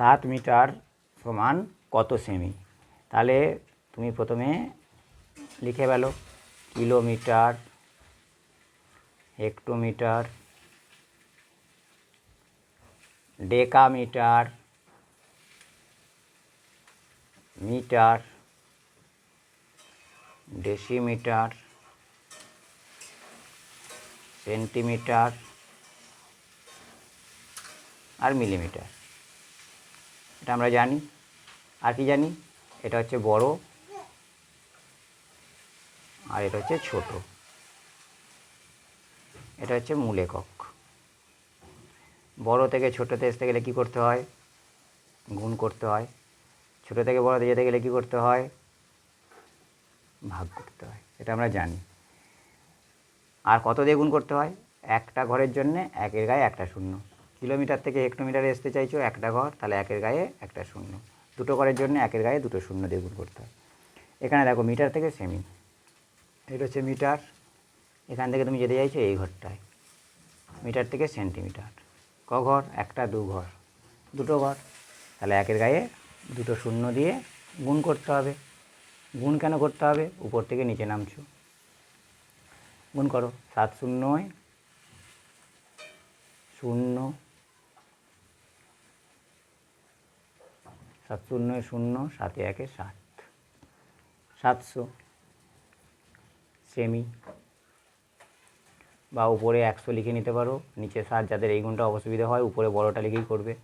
সাত মিটার সমান কত সেমি? তাহলে তুমি প্রথমে লিখে ফেলো। Kilometre, hectometre, decametre, metre, decimetre, centimetre আর মিলিমিটার। এটা আমরা জানি। আর কি জানি? এটা হচ্ছে বড়। আর এটা হচ্ছে ছোট। এটা হচ্ছে মূল একক। বড় থেকে ছোটোতে আসতে গেলে কী করতে হয়? গুণ করতে হয়। ছোটো থেকে বড়তে যেতে গেলে কী করতে হয়? ভাগ করতে হয়। এটা আমরা জানি। আর কত দিয়ে গুণ করতে হয়? একটা ঘরের জন্য একের গায়ে একটা শূন্য। কিলোমিটার থেকে হেক্টোমিটারে আসতে চাইছো, একটা ঘর, তাহলে একের গায়ে একটা শূন্য। দুটো ঘরের জন্য একের গায়ে দুটো শূন্য দিয়ে গুণ করতে হয় এখানে দেখো মিটার থেকে সেমি। এটা হচ্ছে মিটার। এখান থেকে তুমি যেতে চাইছো এই ঘরটায়। মিটার থেকে সেন্টিমিটার। ক ঘর? একটা, দু ঘর। দুটো ঘর। তাহলে একের গায়ে দুটো শূন্য দিয়ে গুণ করতে হবে। গুণ কেন করতে হবে? উপর থেকে নিচে নামছো। গুণ করো। সাত শূন্যয় শূন্য। সাত শূন্য শূন্য সাতে একে সাত সাতশো সেমি। বা উপরে একশো লিখে নিতে পারো। নিচে সাত যাদের এই গুণটা অসুবিধা হয়, উপরে বড়টা লিখেই করবে।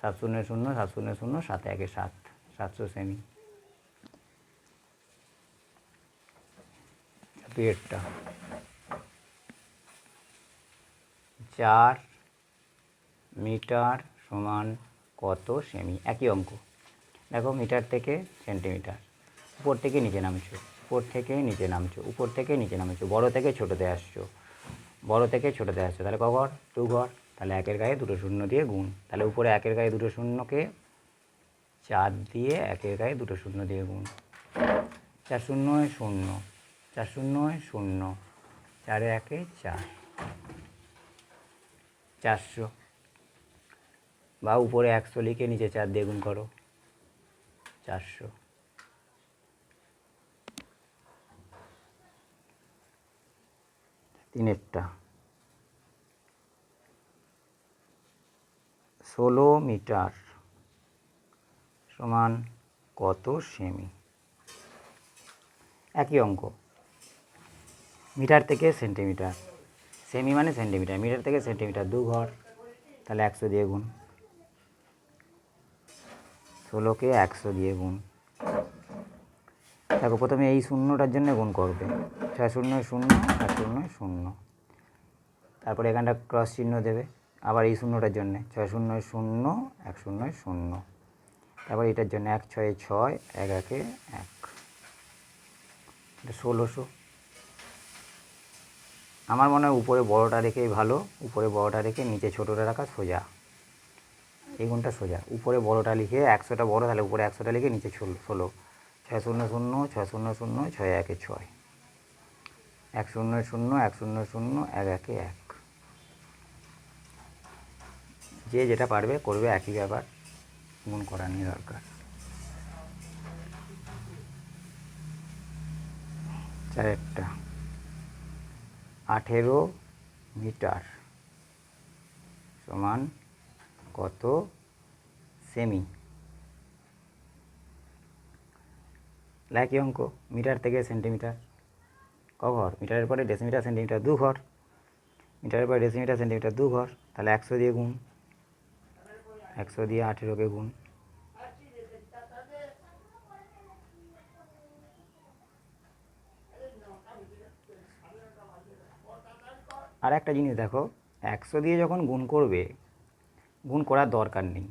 সাত শূন্য শূন্য সাত শূন্য শূন্য সাতে একে সাত সাতশো সেমি। দুয়েরটা চার মিটার সমান কত সেমি? একই অঙ্ক। দেখো মিটার থেকে সেন্টিমিটার। উপর থেকে নিচে নামছো, উপর থেকে নিচে নামছো, উপর থেকে নিচে নামছো, বড় থেকে ছোটোতে আসছো, বড় থেকে ছোটোতে আসছো, তাহলে ক ঘর? দু ঘর। তাহলে একের গায়ে দুটো শূন্য দিয়ে গুণ। তাহলে উপরে একের গায়ে দুটো শূন্যকে চার দিয়ে একের গায়ে দুটো শূন্য দিয়ে গুণ। চার শূন্য শূন্য, চার শূন্য শূন্য, চারে একে চার। চারশো। বা উপরে একশো লিখে নিচে চার দিয়ে গুণ করো। চারশো। তিনেরটা। ষোলো মিটার সমান কত সেমি? একই অঙ্ক। মিটার থেকে সেন্টিমিটার। সেমি মানে সেন্টিমিটার। মিটার থেকে সেন্টিমিটার দু ঘর তাহলে একশো দিয়ে গুণ। ষোলোকে একশো দিয়ে গুণ। দেখো, প্রথমে এই শূন্যটার জন্য গুণ করবে। ছয় শূন্য শূন্য, এক শূন্য শূন্য। তারপরে এখানটা ক্রস চিহ্ন দেবে। আবার এই শূন্যটার জন্যে। ছয় শূন্য শূন্য, এক শূন্য শূন্য। তারপর এটার জন্য এক, ছয় ছয়, এক, একে এক। এটা ষোলোশো। আমার মনে হয় উপরে বড়টা রেখেই ভালো। উপরে বড়টা রেখে নিচে ছোটোটা রাখা সোজা। এই গুণটা সোজা। উপরে বড়টা লিখে একশোটা বড়, তাহলে উপরে একশোটা লিখে নিচে ষোলো ছয় শূন্য শূন্য, ছয় শূন্য শূন্য, ছয় একে ছয়। এক শূন্য শূন্য, এক শূন্য শূন্য, এক একে এক। যে যেটা পারবে করবে একই ব্যাপার। গুণ করার নিয়ে দরকার। চারেরটা। আঠেরো মিটার সমান কত? সেমি। একই অঙ্ক, মিটার থেকে সেন্টিমিটার। ক ঘর মিটারের পরে ডেসিমিটার, সেন্টিমিটার দু ঘর মিটারের পরে ডেসিমিটার, সেন্টিমিটার দু ঘর তাহলে একশো দিয়ে গুণ। একশো দিয়ে আঠেরোকে গুণ। আর একটা জিনিস দেখো, একশো দিয়ে যখন গুণ করবে গুণ করার দরকার নেই।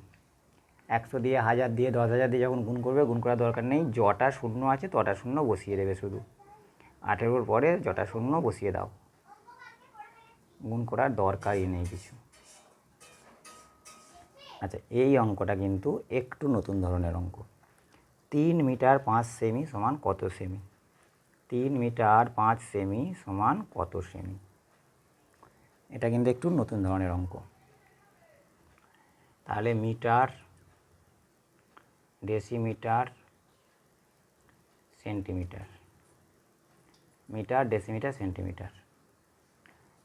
একশো দিয়ে, হাজার দিয়ে, দশ হাজার দিয়ে যখন গুণ করবে, গুণ করার দরকার নেই। যটা শূন্য আছে, তটা শূন্য বসিয়ে দেবে শুধু। আঠেরোর পরে যটা শূন্য বসিয়ে দাও। গুণ করার দরকারই নেই কিছু। আচ্ছা এই অঙ্কটা কিন্তু একটু নতুন ধরনের অঙ্ক। তিন মিটার পাঁচ সেমি সমান কত সেমি? তিন মিটার পাঁচ সেমি সমান কত সেমি? এটা কিন্তু একটু নতুন ধরনের অঙ্ক। তাহলে metre, decimetre, centimetre. Metre, decimetre, centimetre.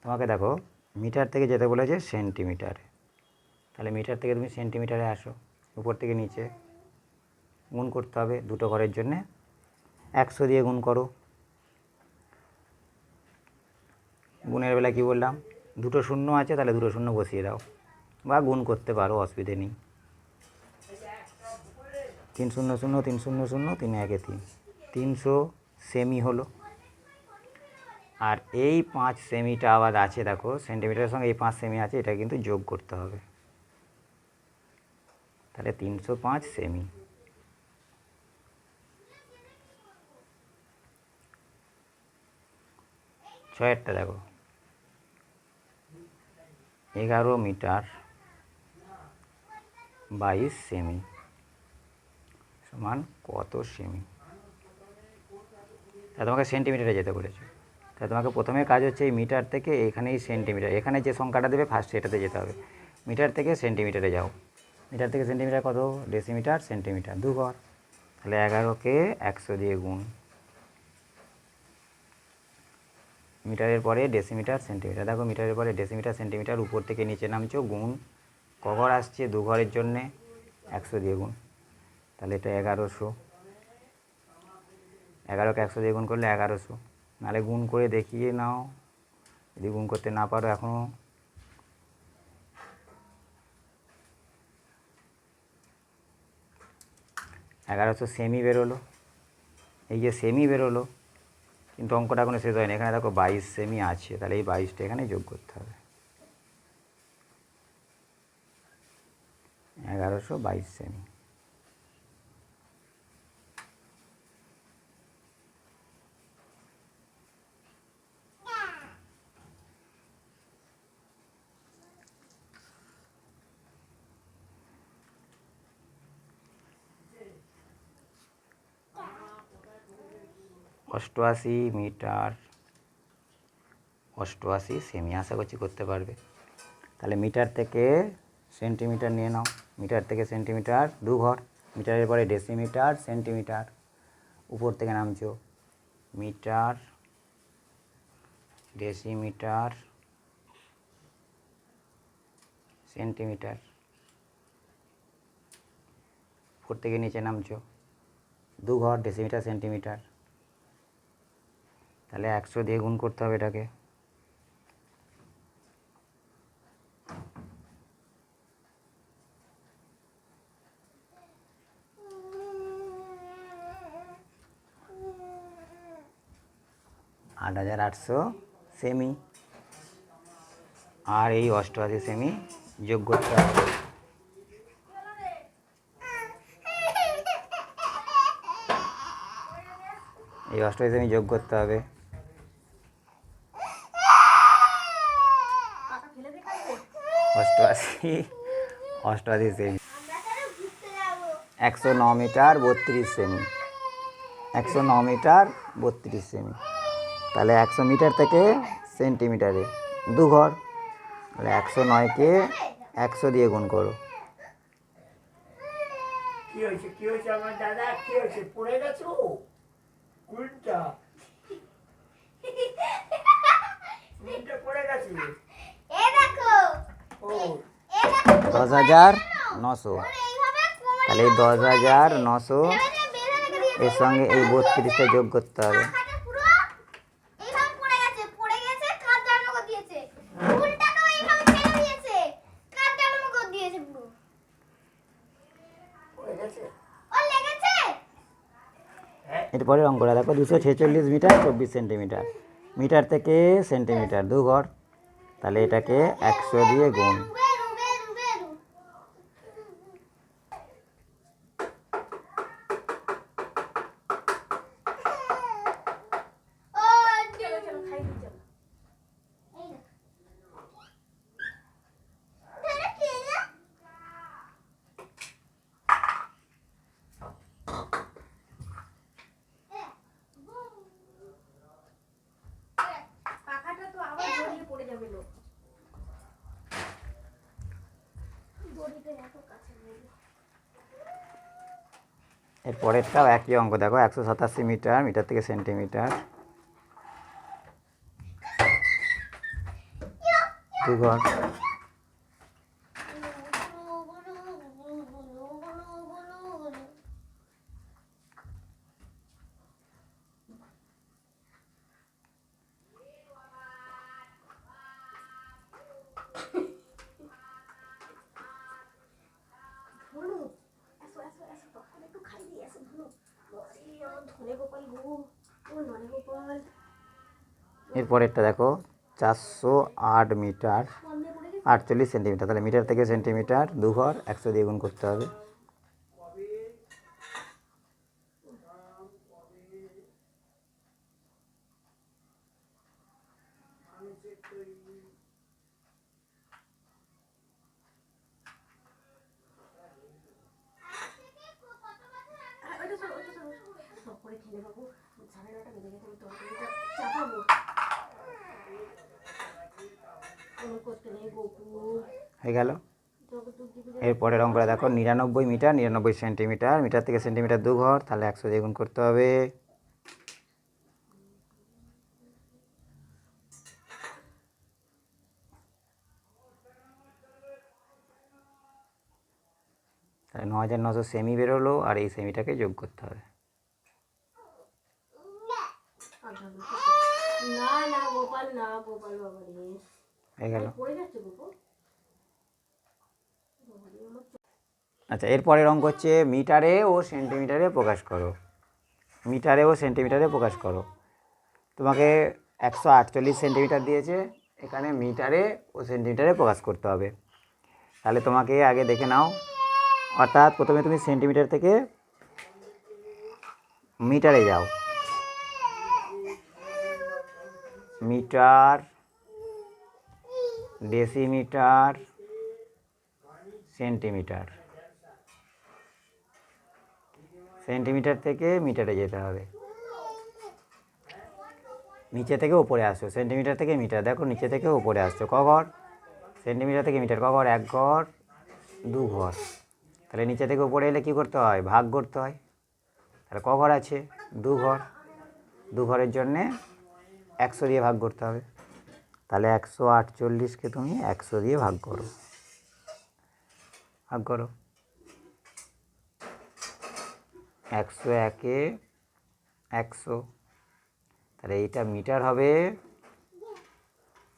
তোমাকে দেখো, মিটার থেকে যেতে বলেছে সেন্টিমিটারে। তাহলে মিটার থেকে তুমি সেন্টিমিটারে আসো, উপর থেকে নিচে। গুণ করতে হবে দুটো ঘরের জন্যে। একশো দিয়ে গুণ করো। গুণের বেলা কি বললাম? দুটো শূন্য আছে, তাহলে দুটো শূন্য বসিয়ে দাও। বা গুণ করতে পারো, অসুবিধে নেই। তিন শূন্য শূন্য, তিন শূন্য শূন্য, তিন একে তিন। তিনশো সেমি হলো। আর এই পাঁচ সেমিটা আবার আছে, দেখো সেন্টিমিটারের সঙ্গে এই পাঁচ সেমি আছে, এটা কিন্তু যোগ করতে হবে। তাহলে তিনশো পাঁচ সেমি। ছয়েরটা দেখো। এগারো মিটার। বাইশ সেমি। সমান কত সেমি? তা তোমাকে সেন্টিমিটারে যেতে বলেছে। তা তোমাকে প্রথমে কাজ হচ্ছে এই মিটার থেকে এখানেই সেন্টিমিটার এখানে যে সংখ্যাটা দেবে ফার্স্ট এটাতে যেতে হবে। মিটার থেকে সেন্টিমিটারে যাও। মিটার থেকে সেন্টিমিটার কত? ডেসিমিটার সেন্টিমিটার দু ঘর তাহলে এগারোকে একশো দিয়ে গুণ। মিটারের পরে ডেসিমিটার সেন্টিমিটার দেখো মিটারের পরে ডেসিমিটার সেন্টিমিটার উপর থেকে নিচে নামছো, গুণ। ক ঘর আসছে দু ঘরের জন্যে, একশো দিয়ে তাহলে এটা এগারোশো। এগারোকে একশো দিয়ে করলে এগারোশো। নাহলে গুণ করে দেখিয়ে নাও। যদি গুণ করতে না পারো এখনও এগারোশো সেমি বেরোলো। এই যে সেমি বেরোলো, কিন্তু অঙ্কটা এখনও শেষ হয়নি। এখানে দেখো বাইশ সেমি আছে। তাহলে এই বাইশটা এখানে যোগ করতে হবে। এগারোশো বাইশ সেমি অষ্টআশি মিটার, অষ্টআশি সেমি। আশা করছি করতে পারবে। তাহলে মিটার থেকে সেন্টিমিটার নিয়ে নাও। মিটার থেকে সেন্টিমিটার, দু ঘর, মিটারের পরে ডেসিমিটার, সেন্টিমিটার। উপর থেকে নামছো, মিটার, ডেসিমিটার, সেন্টিমিটার। উপর থেকে নিচে নামছো, দু ঘর, ডেসিমিটার, সেন্টিমিটার। তাহলে একশো দিয়ে গুণ করতে হবে এটাকে। আট হাজার আটশো সেমি। আর এই অষ্টআশি সেমি যোগ করতে হবে। এই অষ্টআশি সেমি যোগ করতে হবে। অষ্টআশি অষ্টআশি সেমি। একশো ন মিটার বত্রিশ সেমি। একশো ন মিটার বত্রিশ সেমি। তাহলে একশো মিটার থেকে সেন্টিমিটারে। দু ঘর। তাহলে একশো নয়কে একশো দিয়ে গুণ করো। কি হয়েছে? কি হয়েছে আমার দাদা? কি হয়েছে? পড়ে গেছো? কোনটা কোনটা পড়ে গেছে? এ দেখো। ও। দশ হাজার নশো। তাহলে এই দশ হাজার নশো। এর সঙ্গে এই বত্রিশটা যোগ করতে হবে পাখাটা পুরো এইভাবে পড়ে গেছে পড়ে গেছে কার জন্ম করে দিয়েছে ফুলটাকেও এইভাবে ছেড়ে দিয়েছে কার জন্ম করে দিয়েছে পুরো পড়ে গেছে ও লেগেছে এরপরে অঙ্কটা দেখো দুশো ছেচল্লিশ মিটার, চব্বিশ সেন্টিমিটার। মিটার থেকে সেন্টিমিটার, দু ঘর। তাহলে এটাকে একশো দিয়ে গুণ বেরু বেরু বেরু ও চলো চলো খাই দিই চলো এই দেখো ধরে খেলা পাখাটা তো আবার জড়িয়ে পড়ে যাবে লোক এর পরেরটাও একই অঙ্ক দেখো একশো সাতাশি মিটার মিটার থেকে সেন্টিমিটার। দু ঘর এর পরেরটা দেখো, চারশো আট মিটার, আটচল্লিশ সেন্টিমিটার। তাহলে মিটার থেকে সেন্টিমিটার দু ঘর একশো দিয়ে গুণ করতে হবে। হয়ে গেল। তোকে দুধ দিবি এর পরের অঙ্কটা দেখো নিরানব্বই মিটার নিরানব্বই সেন্টিমিটার মিটার থেকে সেন্টিমিটার দু ঘর তাহলে একশো দিয়ে গুণ করতে হবে। তাহলে ন হাজার নশো সেমি বেরোলো আর এই সেমিটাকে যোগ করতে হবে। হয়ে গেল। পড়ে যাচ্ছে গোপাল? আচ্ছা এরপরের অঙ্ক হচ্ছে মিটারে ও সেন্টিমিটারে প্রকাশ করো। মিটারে ও সেন্টিমিটারে প্রকাশ করো। তোমাকে একশো আটচল্লিশ সেন্টিমিটার দিয়েছে, এখানে মিটারে ও সেন্টিমিটারে প্রকাশ করতে হবে। তাহলে তোমাকে আগে দেখে নাও। অর্থাৎ প্রথমে তুমি সেন্টিমিটার থেকে মিটারে যাও। Metre, decimetre centimetre. সেন্টিমিটার থেকে মিটারে যেতে হবে। নিচে থেকে উপরে আসছো সেন্টিমিটার থেকে মিটার। দেখো নিচে থেকে উপরে আসছো। ক ঘর? সেন্টিমিটার থেকে মিটার। ক ঘর? এক ঘর, দু ঘর। তাহলে নিচে থেকে উপরে এলে কী করতে হয়? ভাগ করতে হয়। তাহলে ক ঘর আছে? দু ঘর। দু ঘরের জন্যে একশো দিয়ে ভাগ করতে হবে। তাহলে একশো আটচল্লিশকে তুমি একশো দিয়ে ভাগ করো। ভাগ করো। একশো একে একশো। তাহলে এইটা মিটার হবে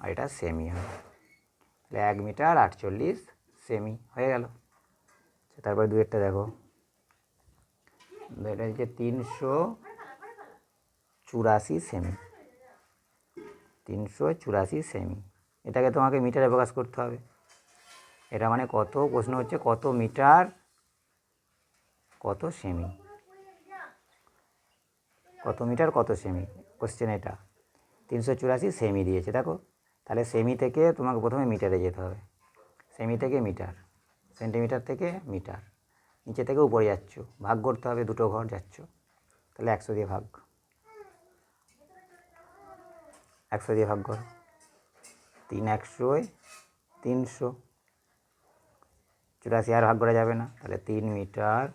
আর এটা সেমি হবে। তাহলে এক মিটার আটচল্লিশ সেমি হয়ে গেল। আচ্ছা, তারপরে দুয়েরটা দেখো। এটা হচ্ছে তিনশো চুরাশি সেমি তিনশো চুরাশি সেমি এটাকে তোমাকে মিটারে প্রকাশ করতে হবে। এটা মানে কত প্রশ্ন হচ্ছে, কত মিটার, কত সেমি? কত মিটার, কত সেমি? কোশ্চেন এটা। তিনশো চুরাশি সেমি দিয়েছে, দেখো। তাহলে সেমি থেকে তোমাকে প্রথমে মিটারে যেতে হবে। সেমি থেকে মিটার, সেন্টিমিটার থেকে মিটার। নিচে থেকে উপরে যাচ্ছ, ভাগ করতে হবে, দুটো ঘর যাচ্ছ। তাহলে একশো দিয়ে ভাগ। একশো দিয়ে ভাগ করো। তিন একশোয় তিনশো। চুরাশি আর ভাগ করা যাবে না। তাহলে তিন মিটার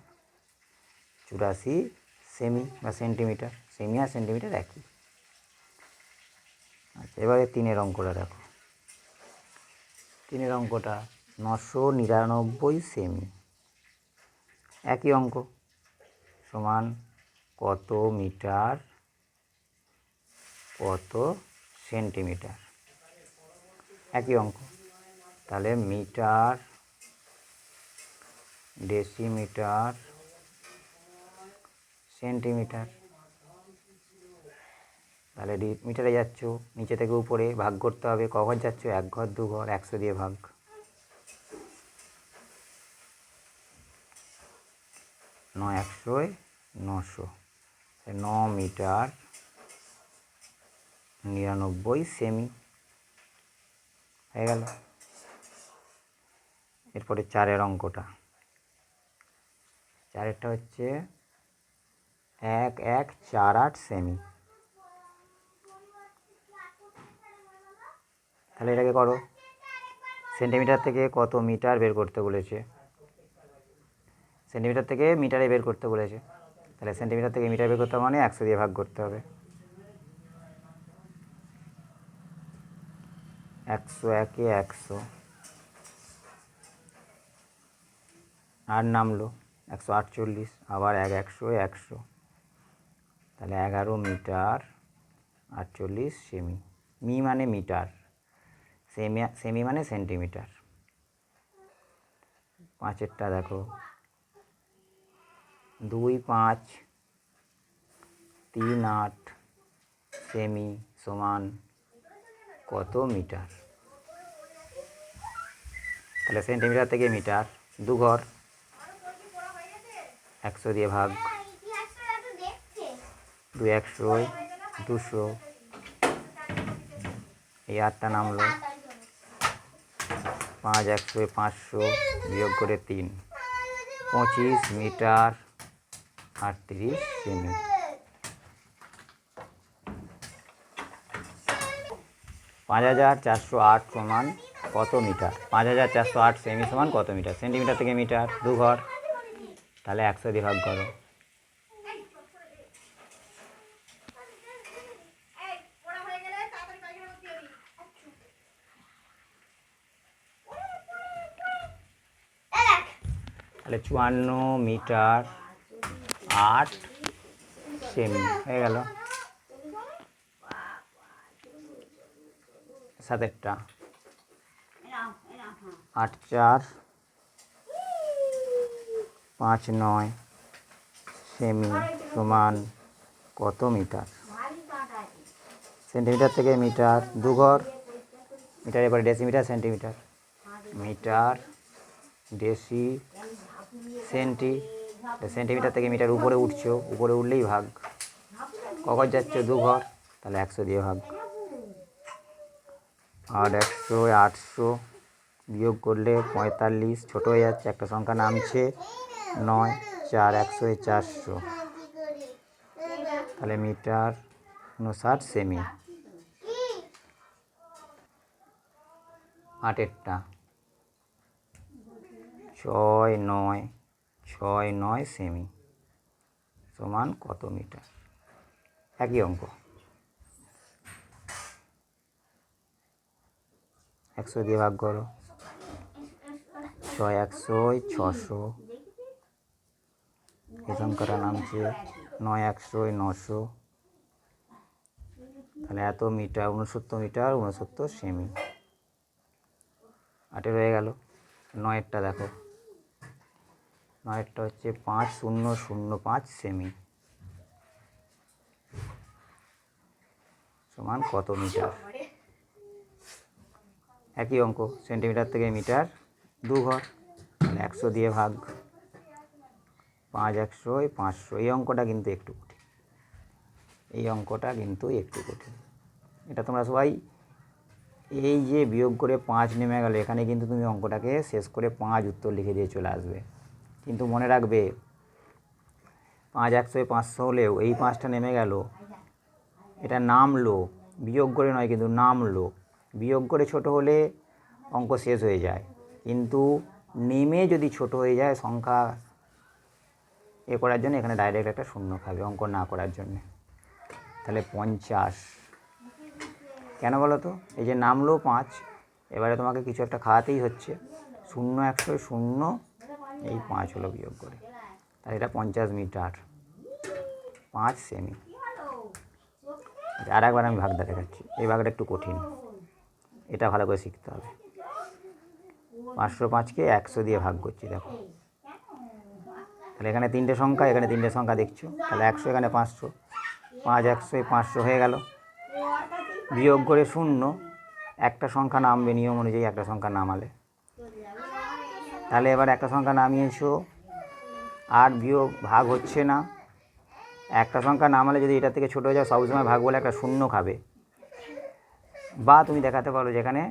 চুরাশি সেমি বা সেন্টিমিটার, সেমি আর সেন্টিমিটার একই। আচ্ছা এবারে তিনের অঙ্কটা দেখো। তিনের অঙ্কটা নশো নিরানব্বই সেমি। একই অঙ্ক। সমান কত মিটার, কত সেন্টিমিটার। একই অঙ্ক। তাহলে মিটার ডেসিমিটার, সেন্টিমিটার। তাহলে মিটারে যাচ্ছ, নিচে থেকে উপরে ভাগ করতে হবে, ক ঘর যাচ্ছ, এক ঘর, দু ঘর, একশো দিয়ে ভাগ। ন একশোয় নশো। ন মিটার, নিরানব্বই সেমি। হয়ে গেল। এরপরে চারের অঙ্কটা। চারেরটা হচ্ছে এক এক চার আট সেমি তাহলে এটাকে করো। সেন্টিমিটার থেকে কত মিটার বের করতে বলেছে? সেন্টিমিটার থেকে মিটারে বের করতে বলেছে। তাহলে সেন্টিমিটার থেকে মিটার বের করতে মানে একশো দিয়ে ভাগ করতে হবে। একশো একে একশো। আর নামলো। একশো আটচল্লিশ, আবার এক একশো একশো। তাহলে এগারো মিটার আটচল্লিশ সেমি। মি মানে মিটার, সেমি সেমি মানে সেন্টিমিটার। পাঁচেরটা দেখো। দুই, পাঁচ, তিন, আট সেমি সমান কত মিটার? তাহলে সেন্টিমিটার থেকে মিটার দু ঘর একশো দিয়ে ভাগ। দু একশো, দুশো। এই আটটা নামলো। পাঁচ একশো, পাঁচশো বিয়োগ করে তিন। পঁচিশ মিটার আটত্রিশ সেমি। পাঁচ হাজার চারশো আট সমান কত মিটার? পাঁচ হাজার চারশো আট সেমি সমান কত মিটার? সেন্টিমিটার থেকে মিটার দু ঘর তাহলে একশো দিয়ে ভাগ করো। তাহলে চুয়ান্ন মিটার আট সেমি, হয়ে গেল। সাতেরটা। আট চার পাঁচ নয়, সেমি সমান কত মিটার? সেন্টিমিটার থেকে মিটার দু ঘর মিটার এবার decimetre, centimetre. Metre deci centi centimetre থেকে মিটার উপরে উঠছো, উপরে উঠলেই ভাগ। কখন যাচ্ছ দু ঘর তাহলে একশো দিয়ে ভাগ। আর একশো, আটশো বিয়োগ করলে পঁয়তাল্লিশ, ছোটো হয়ে যাচ্ছে, একটা সংখ্যা নামছে। নয়, চার, একশো চারশো। তাহলে মিটার উনষাট সেমি। আটেরটা ছয়, নয় ছয়, নয় সেমি। সমান কত মিটার? একই অঙ্ক। একশো দিয়ে ভাগ করো। ছয়, একশো, ছশো। সংখ্যাটা নামছে নয় একশোয় নশো। তাহলে এত মিটার উনসত্তর মিটার উনসত্তর সেমি। আটের হয়ে গেল। নয়েরটা দেখো। নয়েরটা হচ্ছে পাঁচ শূন্য শূন্য পাঁচ সেমি। সমান কত মিটার? একই অঙ্ক, সেন্টিমিটার থেকে মিটার দু ঘর একশো দিয়ে ভাগ পাঁচ একশো পাঁচশো, এই অঙ্কটা কিন্তু একটু কঠিন। এই অঙ্কটা কিন্তু একটু কঠিন। এটা তোমরা সবাই এই যে বিয়োগ করে পাঁচ নেমে গেল, এখানে কিন্তু তুমি অঙ্কটাকে শেষ করে পাঁচ উত্তর লিখে দিয়ে চলে আসবে। কিন্তু মনে রাখবে, পাঁচ একশো পাঁচশো হলেও এই পাঁচটা নেমে গেল, এটা নামলো, বিয়োগ করে নয় কিন্তু নামলো। বিয়োগ করে ছোট হলে অঙ্ক শেষ হয়ে যায়। কিন্তু নেমে যদি ছোট হয়ে যায়, সংখ্যা এ করার জন্য এখানে ডাইরেক্ট একটা শূন্য খাবে অঙ্ক না করার জন্যে। তাহলে পঞ্চাশ। কেন বলো তো? এই যে নামলো পাঁচ, এবারে তোমাকে কিছু একটা খাওয়াতেই হচ্ছে। শূন্য একশো শূন্য, এই পাঁচ হলো বিয়োগ করে। তাহলে এটা পঞ্চাশ মিটার। পাঁচ সেমি আর একবার আমি ভাগটা দেখাচ্ছি। এই ভাগটা একটু কঠিন। এটা ভালো করে শিখতে হবে। পাঁচশো পাঁচকে একশো দিয়ে ভাগ করছি, দেখো। তাহলে এখানে তিনটে সংখ্যা, এখানে তিনটে সংখ্যা দেখছ। তাহলে একশো, এখানে পাঁচশো। পাঁচ, একশো পাঁচশো হয়ে গেল। বিয়োগ করে শূন্য, একটা সংখ্যা নামবে নিয়ম অনুযায়ী একটা সংখ্যা নামালে। তাহলে এবার একটা সংখ্যা নামিয়েছো, আর বিয়োগ ভাগ হচ্ছে না। একটা সংখ্যা নামালে যদি এটা থেকে ছোটো হয়ে যায় সবসময় ভাগ বলে একটা শূন্য খাবে। বা তুমি দেখাতে পারো যেখানে,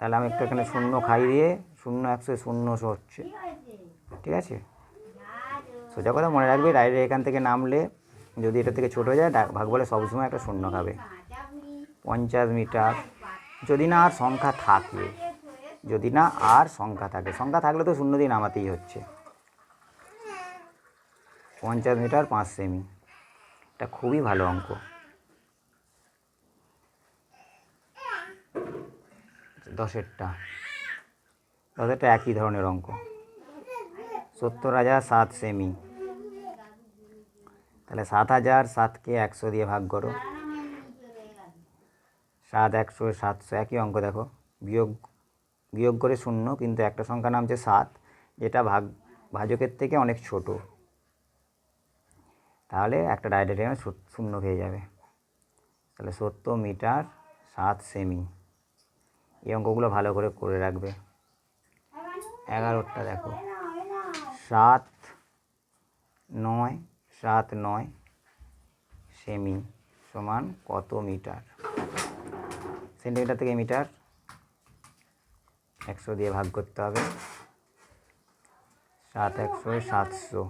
তাহলে আমি একটু এখানে শূন্য খাই দিয়ে, শূন্য একশো শূন্য হচ্ছে। ঠিক আছে? সোজা কথা মনে রাখবে ডাইরেক্ট এখান থেকে নামলে যদি এটা থেকে ছোটো হয়ে যায় ভাগ বলে সবসময় একটা শূন্য খাবে। পঞ্চাশ মিটার। যদি না আর সংখ্যা থাকে, যদি না আর সংখ্যা থাকে, সংখ্যা থাকলে তো শূন্য দিয়ে নামাতেই হচ্ছে। পঞ্চাশ মিটার, পাঁচ সেমি। এটা খুবই ভালো অঙ্ক। দশেরটা। দশেরটা একই ধরনের অঙ্ক। সত্তর হাজার সাত সেমি তাহলে সাত হাজার সাতকে একশো দিয়ে ভাগ করো। সাত, একশো, সাতশো, একই অঙ্ক দেখো। বিয়োগ বিয়োগ করে শূন্য, কিন্তু একটা সংখ্যা নামছে সাত, যেটা ভাগ, ভাজকের থেকে অনেক ছোট। তাহলে একটা শূ- শূন্য হয়ে যাবে। তাহলে সত্তর মিটার সাত সেমি এই অঙ্কগুলো ভালো করে করে রাখবে। এগারোটা দেখো। সাত নয় সাত নয় সেমি সমান কত মিটার? সেন্টিমিটার থেকে মিটার একশো দিয়ে ভাগ করতে হবে। সাত একশো, সাতশো।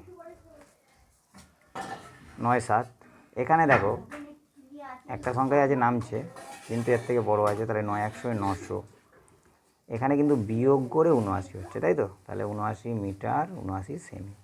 নয়, সাত। এখানে দেখো, একটা সংখ্যায় আছে নামছে, কিন্তু এর থেকে বড় আছে, তাহলে নয় একশো, নশো। এখানে কিন্তু বিয়োগ করে উনআশি হচ্ছে তাই তো? তাহলে উনআশি মিটার উনআশি সেমি।